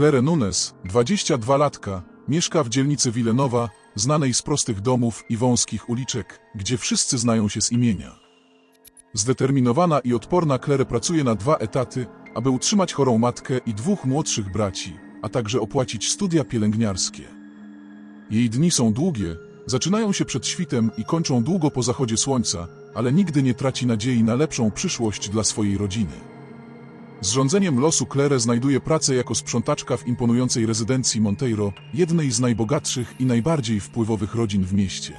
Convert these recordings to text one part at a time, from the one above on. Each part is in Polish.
Claire Nunes, 22 latka, mieszka w dzielnicy Wilenowa, znanej z prostych domów i wąskich uliczek, gdzie wszyscy znają się z imienia. Zdeterminowana i odporna Claire pracuje na dwa etaty, aby utrzymać chorą matkę i dwóch młodszych braci, a także opłacić studia pielęgniarskie. Jej dni są długie, zaczynają się przed świtem i kończą długo po zachodzie słońca, ale nigdy nie traci nadziei na lepszą przyszłość dla swojej rodziny. Z rządzeniem losu Claire znajduje pracę jako sprzątaczka w imponującej rezydencji Monteiro, jednej z najbogatszych i najbardziej wpływowych rodzin w mieście.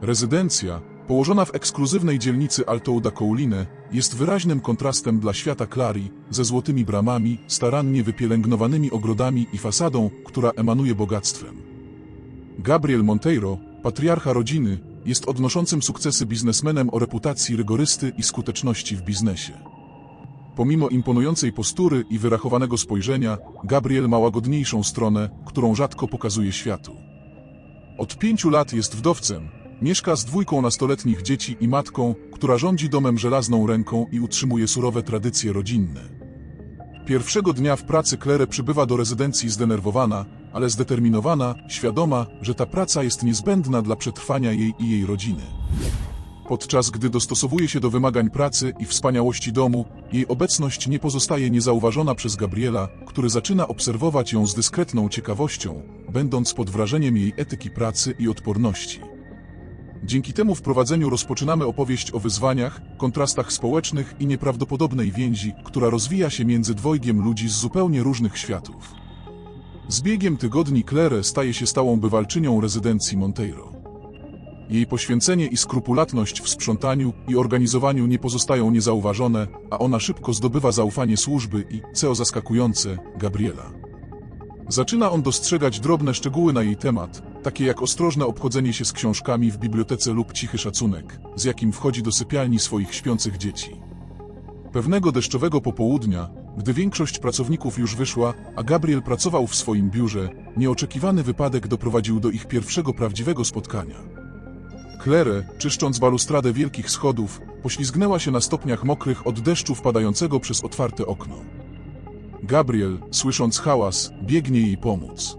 Rezydencja, położona w ekskluzywnej dzielnicy Alto da Couline, jest wyraźnym kontrastem dla świata Clary, ze złotymi bramami, starannie wypielęgnowanymi ogrodami i fasadą, która emanuje bogactwem. Gabriel Monteiro, patriarcha rodziny, jest odnoszącym sukcesy biznesmenem o reputacji rygorysty i skuteczności w biznesie. Pomimo imponującej postury i wyrachowanego spojrzenia, Gabriel ma łagodniejszą stronę, którą rzadko pokazuje światu. Od pięciu lat jest wdowcem, mieszka z dwójką nastoletnich dzieci i matką, która rządzi domem żelazną ręką i utrzymuje surowe tradycje rodzinne. Pierwszego dnia w pracy Claire przybywa do rezydencji zdenerwowana, ale zdeterminowana, świadoma, że ta praca jest niezbędna dla przetrwania jej i jej rodziny. Podczas gdy dostosowuje się do wymagań pracy i wspaniałości domu, jej obecność nie pozostaje niezauważona przez Gabriela, który zaczyna obserwować ją z dyskretną ciekawością, będąc pod wrażeniem jej etyki pracy i odporności. Dzięki temu wprowadzeniu rozpoczynamy opowieść o wyzwaniach, kontrastach społecznych i nieprawdopodobnej więzi, która rozwija się między dwojgiem ludzi z zupełnie różnych światów. Z biegiem tygodni Claire staje się stałą bywalczynią rezydencji Monteiro. Jej poświęcenie i skrupulatność w sprzątaniu i organizowaniu nie pozostają niezauważone, a ona szybko zdobywa zaufanie służby i, co zaskakujące, Gabriela. Zaczyna on dostrzegać drobne szczegóły na jej temat, takie jak ostrożne obchodzenie się z książkami w bibliotece lub cichy szacunek, z jakim wchodzi do sypialni swoich śpiących dzieci. Pewnego deszczowego popołudnia, gdy większość pracowników już wyszła, a Gabriel pracował w swoim biurze, nieoczekiwany wypadek doprowadził do ich pierwszego prawdziwego spotkania. Claire, czyszcząc balustradę wielkich schodów, poślizgnęła się na stopniach mokrych od deszczu wpadającego przez otwarte okno. Gabriel, słysząc hałas, biegnie jej pomóc.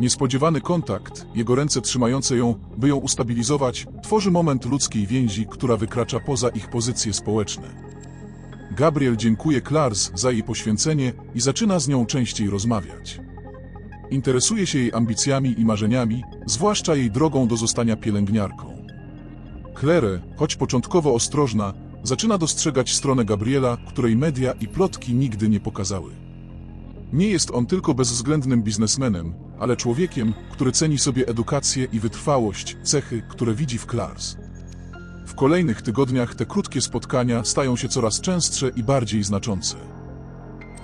Niespodziewany kontakt, jego ręce trzymające ją, by ją ustabilizować, tworzy moment ludzkiej więzi, która wykracza poza ich pozycje społeczne. Gabriel dziękuje Clars za jej poświęcenie i zaczyna z nią częściej rozmawiać. Interesuje się jej ambicjami i marzeniami, zwłaszcza jej drogą do zostania pielęgniarką. Claire, choć początkowo ostrożna, zaczyna dostrzegać stronę Gabriela, której media i plotki nigdy nie pokazały. Nie jest on tylko bezwzględnym biznesmenem, ale człowiekiem, który ceni sobie edukację i wytrwałość, cechy, które widzi w Clars. W kolejnych tygodniach te krótkie spotkania stają się coraz częstsze i bardziej znaczące.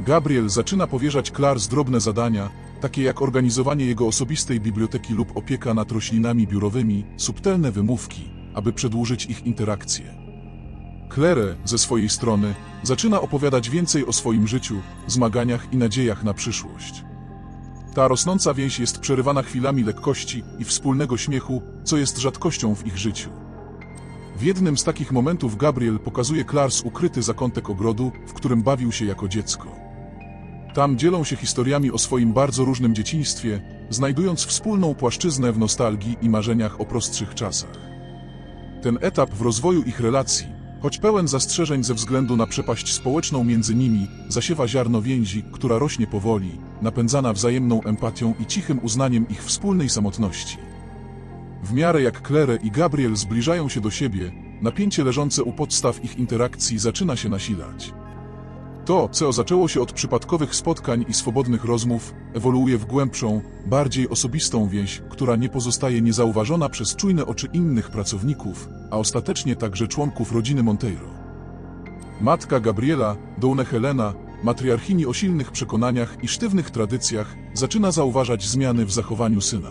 Gabriel zaczyna powierzać Clars drobne zadania, takie jak organizowanie jego osobistej biblioteki lub opieka nad roślinami biurowymi, subtelne wymówki, aby przedłużyć ich interakcje. Claire, ze swojej strony, zaczyna opowiadać więcej o swoim życiu, zmaganiach i nadziejach na przyszłość. Ta rosnąca więź jest przerywana chwilami lekkości i wspólnego śmiechu, co jest rzadkością w ich życiu. W jednym z takich momentów Gabriel pokazuje Clars ukryty zakątek ogrodu, w którym bawił się jako dziecko. Tam dzielą się historiami o swoim bardzo różnym dzieciństwie, znajdując wspólną płaszczyznę w nostalgii i marzeniach o prostszych czasach. Ten etap w rozwoju ich relacji, choć pełen zastrzeżeń ze względu na przepaść społeczną między nimi, zasiewa ziarno więzi, która rośnie powoli, napędzana wzajemną empatią i cichym uznaniem ich wspólnej samotności. W miarę jak Claire i Gabriel zbliżają się do siebie, napięcie leżące u podstaw ich interakcji zaczyna się nasilać. To, co zaczęło się od przypadkowych spotkań i swobodnych rozmów, ewoluuje w głębszą, bardziej osobistą więź, która nie pozostaje niezauważona przez czujne oczy innych pracowników, a ostatecznie także członków rodziny Monteiro. Matka Gabriela, Doune Helena, matriarchini o silnych przekonaniach i sztywnych tradycjach, zaczyna zauważać zmiany w zachowaniu syna.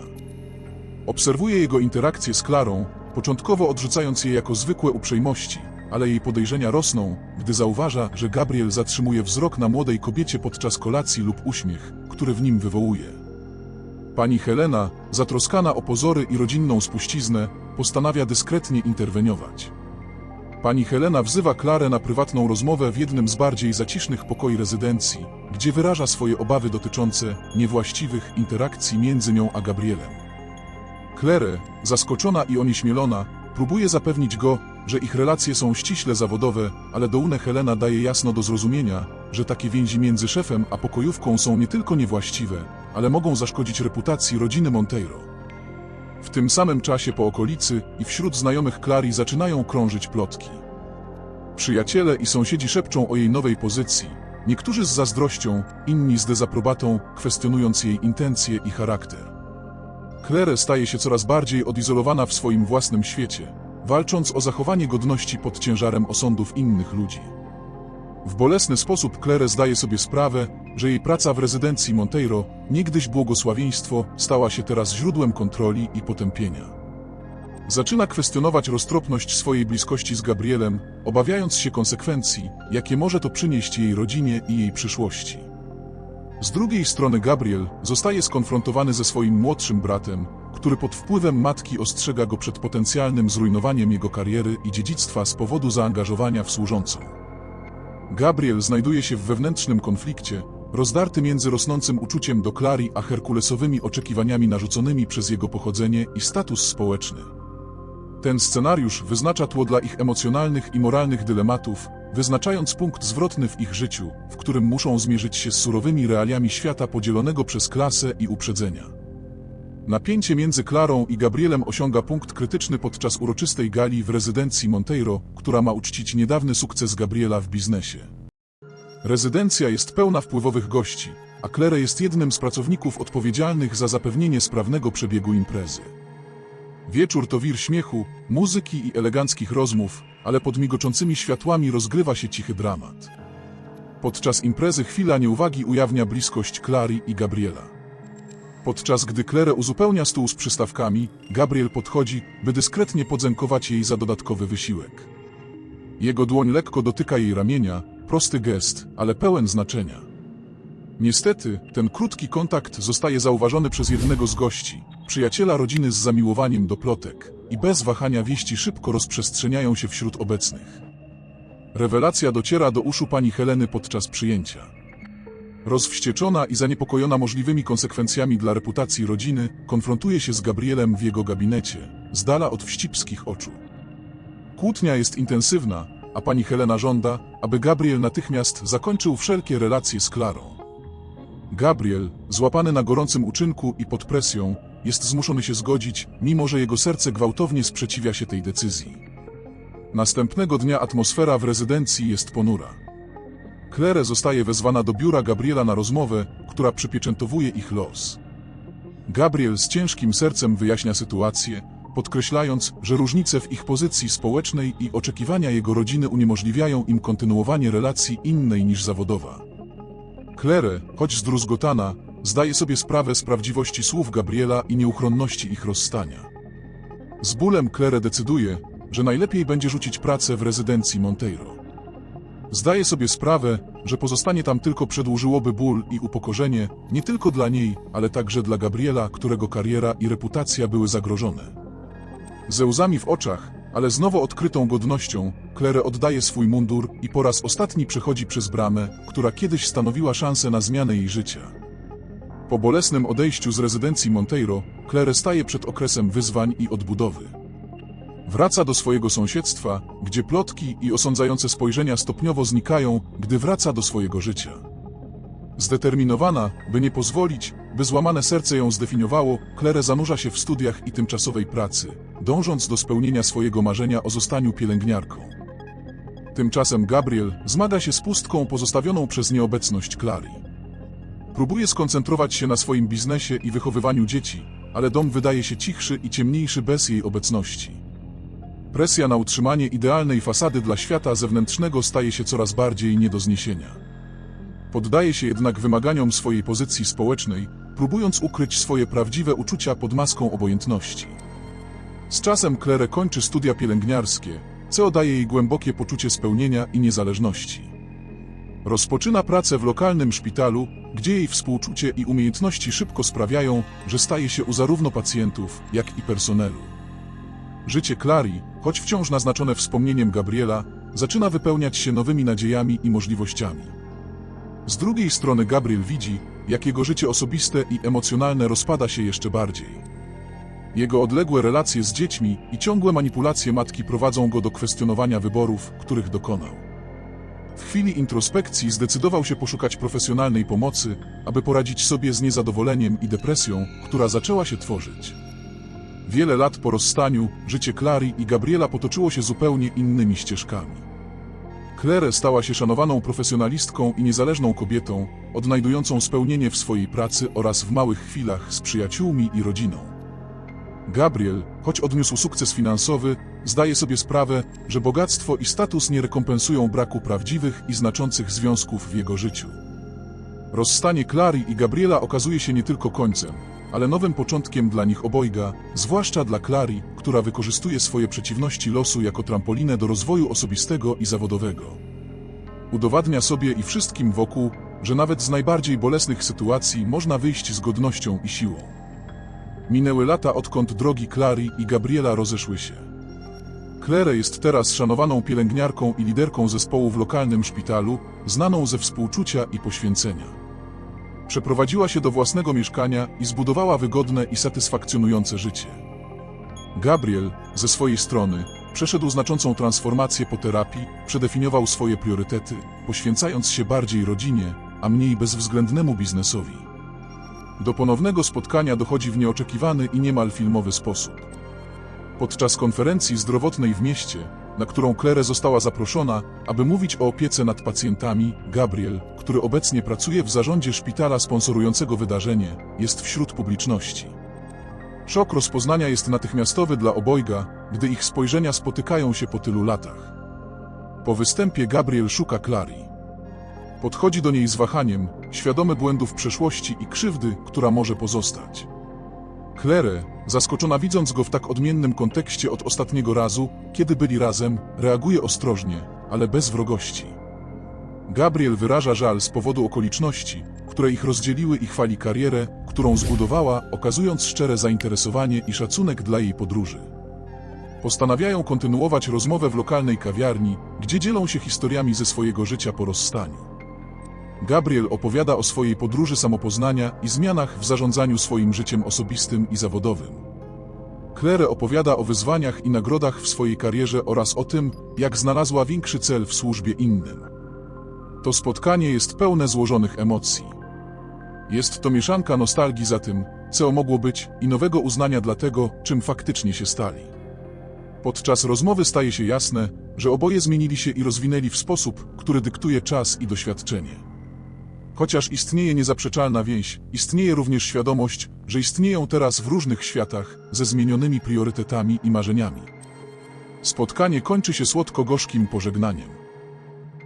Obserwuje jego interakcje z Klarą, początkowo odrzucając je jako zwykłe uprzejmości, ale jej podejrzenia rosną, gdy zauważa, że Gabriel zatrzymuje wzrok na młodej kobiecie podczas kolacji lub uśmiech, który w nim wywołuje. Pani Helena, zatroskana o pozory i rodzinną spuściznę, postanawia dyskretnie interweniować. Pani Helena wzywa Klarę na prywatną rozmowę w jednym z bardziej zacisznych pokoi rezydencji, gdzie wyraża swoje obawy dotyczące niewłaściwych interakcji między nią a Gabrielem. Claire, zaskoczona i onieśmielona, próbuje zapewnić go, że ich relacje są ściśle zawodowe, ale Doune Helena daje jasno do zrozumienia, że takie więzi między szefem a pokojówką są nie tylko niewłaściwe, ale mogą zaszkodzić reputacji rodziny Monteiro. W tym samym czasie po okolicy i wśród znajomych Clary zaczynają krążyć plotki. Przyjaciele i sąsiedzi szepczą o jej nowej pozycji, niektórzy z zazdrością, inni z dezaprobatą, kwestionując jej intencje i charakter. Claire staje się coraz bardziej odizolowana w swoim własnym świecie, walcząc o zachowanie godności pod ciężarem osądów innych ludzi. W bolesny sposób Claire zdaje sobie sprawę, że jej praca w rezydencji Monteiro, niegdyś błogosławieństwo, stała się teraz źródłem kontroli i potępienia. Zaczyna kwestionować roztropność swojej bliskości z Gabrielem, obawiając się konsekwencji, jakie może to przynieść jej rodzinie i jej przyszłości. Z drugiej strony Gabriel zostaje skonfrontowany ze swoim młodszym bratem, który pod wpływem matki ostrzega go przed potencjalnym zrujnowaniem jego kariery i dziedzictwa z powodu zaangażowania w służącą. Gabriel znajduje się w wewnętrznym konflikcie, rozdarty między rosnącym uczuciem do Clary a herkulesowymi oczekiwaniami narzuconymi przez jego pochodzenie i status społeczny. Ten scenariusz wyznacza tło dla ich emocjonalnych i moralnych dylematów, wyznaczając punkt zwrotny w ich życiu, w którym muszą zmierzyć się z surowymi realiami świata podzielonego przez klasę i uprzedzenia. Napięcie między Klarą i Gabrielem osiąga punkt krytyczny podczas uroczystej gali w rezydencji Monteiro, która ma uczcić niedawny sukces Gabriela w biznesie. Rezydencja jest pełna wpływowych gości, a Claire jest jednym z pracowników odpowiedzialnych za zapewnienie sprawnego przebiegu imprezy. Wieczór to wir śmiechu, muzyki i eleganckich rozmów, ale pod migoczącymi światłami rozgrywa się cichy dramat. Podczas imprezy chwila nieuwagi ujawnia bliskość Clary i Gabriela. Podczas gdy Claire uzupełnia stół z przystawkami, Gabriel podchodzi, by dyskretnie podziękować jej za dodatkowy wysiłek. Jego dłoń lekko dotyka jej ramienia, prosty gest, ale pełen znaczenia. Niestety, ten krótki kontakt zostaje zauważony przez jednego z gości, przyjaciela rodziny z zamiłowaniem do plotek, i bez wahania wieści szybko rozprzestrzeniają się wśród obecnych. Rewelacja dociera do uszu pani Heleny podczas przyjęcia. Rozwścieczona i zaniepokojona możliwymi konsekwencjami dla reputacji rodziny, konfrontuje się z Gabrielem w jego gabinecie, z dala od wścibskich oczu. Kłótnia jest intensywna, a pani Helena żąda, aby Gabriel natychmiast zakończył wszelkie relacje z Klarą. Gabriel, złapany na gorącym uczynku i pod presją, jest zmuszony się zgodzić, mimo że jego serce gwałtownie sprzeciwia się tej decyzji. Następnego dnia atmosfera w rezydencji jest ponura. Claire zostaje wezwana do biura Gabriela na rozmowę, która przypieczętowuje ich los. Gabriel z ciężkim sercem wyjaśnia sytuację, podkreślając, że różnice w ich pozycji społecznej i oczekiwania jego rodziny uniemożliwiają im kontynuowanie relacji innej niż zawodowa. Claire, choć zdruzgotana, zdaje sobie sprawę z prawdziwości słów Gabriela i nieuchronności ich rozstania. Z bólem Claire decyduje, że najlepiej będzie rzucić pracę w rezydencji Monteiro. Zdaje sobie sprawę, że pozostanie tam tylko przedłużyłoby ból i upokorzenie, nie tylko dla niej, ale także dla Gabriela, którego kariera i reputacja były zagrożone. Ze łzami w oczach, ale z nowo odkrytą godnością, Claire oddaje swój mundur i po raz ostatni przechodzi przez bramę, która kiedyś stanowiła szansę na zmianę jej życia. Po bolesnym odejściu z rezydencji Monteiro, Claire staje przed okresem wyzwań i odbudowy. Wraca do swojego sąsiedztwa, gdzie plotki i osądzające spojrzenia stopniowo znikają, gdy wraca do swojego życia. Zdeterminowana, by nie pozwolić, by złamane serce ją zdefiniowało, Claire zanurza się w studiach i tymczasowej pracy, dążąc do spełnienia swojego marzenia o zostaniu pielęgniarką. Tymczasem Gabriel zmaga się z pustką pozostawioną przez nieobecność Clary. Próbuje skoncentrować się na swoim biznesie i wychowywaniu dzieci, ale dom wydaje się cichszy i ciemniejszy bez jej obecności. Presja na utrzymanie idealnej fasady dla świata zewnętrznego staje się coraz bardziej nie do zniesienia. Poddaje się jednak wymaganiom swojej pozycji społecznej, próbując ukryć swoje prawdziwe uczucia pod maską obojętności. Z czasem Claire kończy studia pielęgniarskie, co daje jej głębokie poczucie spełnienia i niezależności. Rozpoczyna pracę w lokalnym szpitalu, gdzie jej współczucie i umiejętności szybko sprawiają, że staje się u zarówno pacjentów, jak i personelu. Życie Clary, choć wciąż naznaczone wspomnieniem Gabriela, zaczyna wypełniać się nowymi nadziejami i możliwościami. Z drugiej strony Gabriel widzi, jak jego życie osobiste i emocjonalne rozpada się jeszcze bardziej. Jego odległe relacje z dziećmi i ciągłe manipulacje matki prowadzą go do kwestionowania wyborów, których dokonał. W chwili introspekcji zdecydował się poszukać profesjonalnej pomocy, aby poradzić sobie z niezadowoleniem i depresją, która zaczęła się tworzyć. Wiele lat po rozstaniu, życie Clary i Gabriela potoczyło się zupełnie innymi ścieżkami. Claire stała się szanowaną profesjonalistką i niezależną kobietą, odnajdującą spełnienie w swojej pracy oraz w małych chwilach z przyjaciółmi i rodziną. Gabriel, choć odniósł sukces finansowy, zdaje sobie sprawę, że bogactwo i status nie rekompensują braku prawdziwych i znaczących związków w jego życiu. Rozstanie Clary i Gabriela okazuje się nie tylko końcem, ale nowym początkiem dla nich obojga, zwłaszcza dla Clary, która wykorzystuje swoje przeciwności losu jako trampolinę do rozwoju osobistego i zawodowego. Udowadnia sobie i wszystkim wokół, że nawet z najbardziej bolesnych sytuacji można wyjść z godnością i siłą. Minęły lata odkąd drogi Clary i Gabriela rozeszły się. Claire jest teraz szanowaną pielęgniarką i liderką zespołu w lokalnym szpitalu, znaną ze współczucia i poświęcenia. Przeprowadziła się do własnego mieszkania i zbudowała wygodne i satysfakcjonujące życie. Gabriel, ze swojej strony, przeszedł znaczącą transformację po terapii, przedefiniował swoje priorytety, poświęcając się bardziej rodzinie, a mniej bezwzględnemu biznesowi. Do ponownego spotkania dochodzi w nieoczekiwany i niemal filmowy sposób. Podczas konferencji zdrowotnej w mieście, na którą Claire została zaproszona, aby mówić o opiece nad pacjentami, Gabriel, który obecnie pracuje w zarządzie szpitala sponsorującego wydarzenie, jest wśród publiczności. Szok rozpoznania jest natychmiastowy dla obojga, gdy ich spojrzenia spotykają się po tylu latach. Po występie Gabriel szuka Clary. Podchodzi do niej z wahaniem, świadomy błędów przeszłości i krzywdy, która może pozostać. Claire, zaskoczona widząc go w tak odmiennym kontekście od ostatniego razu, kiedy byli razem, reaguje ostrożnie, ale bez wrogości. Gabriel wyraża żal z powodu okoliczności, które ich rozdzieliły i chwali karierę, którą zbudowała, okazując szczere zainteresowanie i szacunek dla jej podróży. Postanawiają kontynuować rozmowę w lokalnej kawiarni, gdzie dzielą się historiami ze swojego życia po rozstaniu. Gabriel opowiada o swojej podróży samopoznania i zmianach w zarządzaniu swoim życiem osobistym i zawodowym. Claire opowiada o wyzwaniach i nagrodach w swojej karierze oraz o tym, jak znalazła większy cel w służbie innym. To spotkanie jest pełne złożonych emocji. Jest to mieszanka nostalgii za tym, co mogło być, i nowego uznania dla tego, czym faktycznie się stali. Podczas rozmowy staje się jasne, że oboje zmienili się i rozwinęli w sposób, który dyktuje czas i doświadczenie. Chociaż istnieje niezaprzeczalna więź, istnieje również świadomość, że istnieją teraz w różnych światach, ze zmienionymi priorytetami i marzeniami. Spotkanie kończy się słodko-gorzkim pożegnaniem.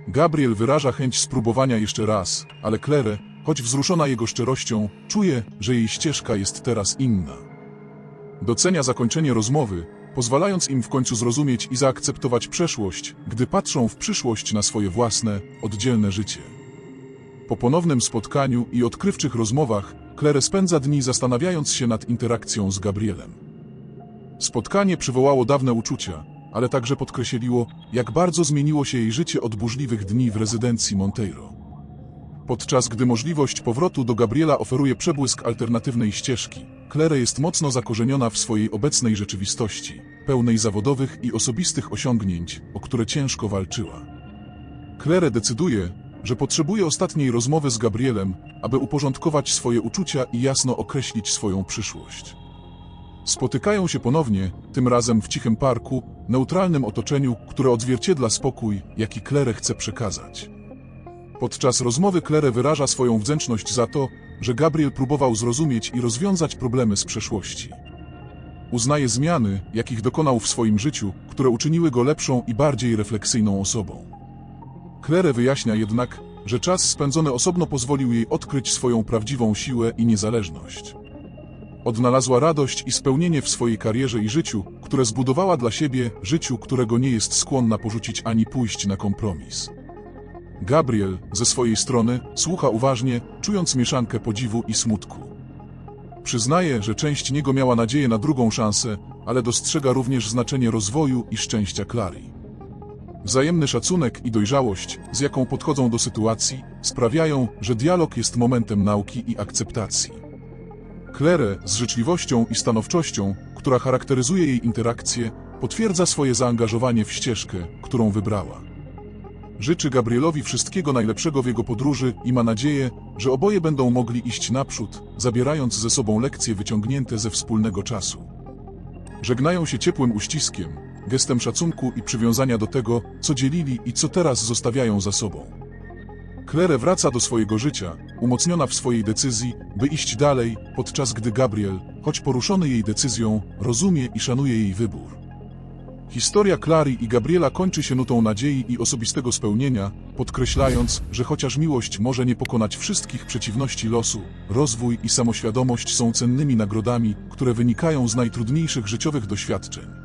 Gabriel wyraża chęć spróbowania jeszcze raz, ale Claire, choć wzruszona jego szczerością, czuje, że jej ścieżka jest teraz inna. Docenia zakończenie rozmowy, pozwalając im w końcu zrozumieć i zaakceptować przeszłość, gdy patrzą w przyszłość na swoje własne, oddzielne życie. Po ponownym spotkaniu i odkrywczych rozmowach, Claire spędza dni zastanawiając się nad interakcją z Gabrielem. Spotkanie przywołało dawne uczucia, ale także podkreśliło, jak bardzo zmieniło się jej życie od burzliwych dni w rezydencji Monteiro. Podczas gdy możliwość powrotu do Gabriela oferuje przebłysk alternatywnej ścieżki, Claire jest mocno zakorzeniona w swojej obecnej rzeczywistości, pełnej zawodowych i osobistych osiągnięć, o które ciężko walczyła. Claire decyduje, że potrzebuje ostatniej rozmowy z Gabrielem, aby uporządkować swoje uczucia i jasno określić swoją przyszłość. Spotykają się ponownie, tym razem w cichym parku, neutralnym otoczeniu, które odzwierciedla spokój, jaki Claire chce przekazać. Podczas rozmowy Claire wyraża swoją wdzięczność za to, że Gabriel próbował zrozumieć i rozwiązać problemy z przeszłości. Uznaje zmiany, jakich dokonał w swoim życiu, które uczyniły go lepszą i bardziej refleksyjną osobą. Claire wyjaśnia jednak, że czas spędzony osobno pozwolił jej odkryć swoją prawdziwą siłę i niezależność. Odnalazła radość i spełnienie w swojej karierze i życiu, które zbudowała dla siebie, życiu, którego nie jest skłonna porzucić ani pójść na kompromis. Gabriel, ze swojej strony, słucha uważnie, czując mieszankę podziwu i smutku. Przyznaje, że część niego miała nadzieję na drugą szansę, ale dostrzega również znaczenie rozwoju i szczęścia Klary. Wzajemny szacunek i dojrzałość, z jaką podchodzą do sytuacji, sprawiają, że dialog jest momentem nauki i akceptacji. Claire z życzliwością i stanowczością, która charakteryzuje jej interakcje, potwierdza swoje zaangażowanie w ścieżkę, którą wybrała. Życzy Gabrielowi wszystkiego najlepszego w jego podróży i ma nadzieję, że oboje będą mogli iść naprzód, zabierając ze sobą lekcje wyciągnięte ze wspólnego czasu. Żegnają się ciepłym uściskiem, gestem szacunku i przywiązania do tego, co dzielili i co teraz zostawiają za sobą. Claire wraca do swojego życia, umocniona w swojej decyzji, by iść dalej, podczas gdy Gabriel, choć poruszony jej decyzją, rozumie i szanuje jej wybór. Historia Clary i Gabriela kończy się nutą nadziei i osobistego spełnienia, podkreślając, że chociaż miłość może nie pokonać wszystkich przeciwności losu, rozwój i samoświadomość są cennymi nagrodami, które wynikają z najtrudniejszych życiowych doświadczeń.